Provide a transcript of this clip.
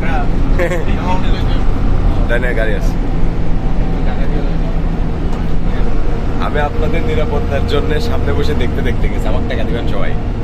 আমি আপনাদের নিরাপত্তার জন্য সামনে বসে দেখতে দেখতে গেছি। আমার টাকা দিবেন সবাই।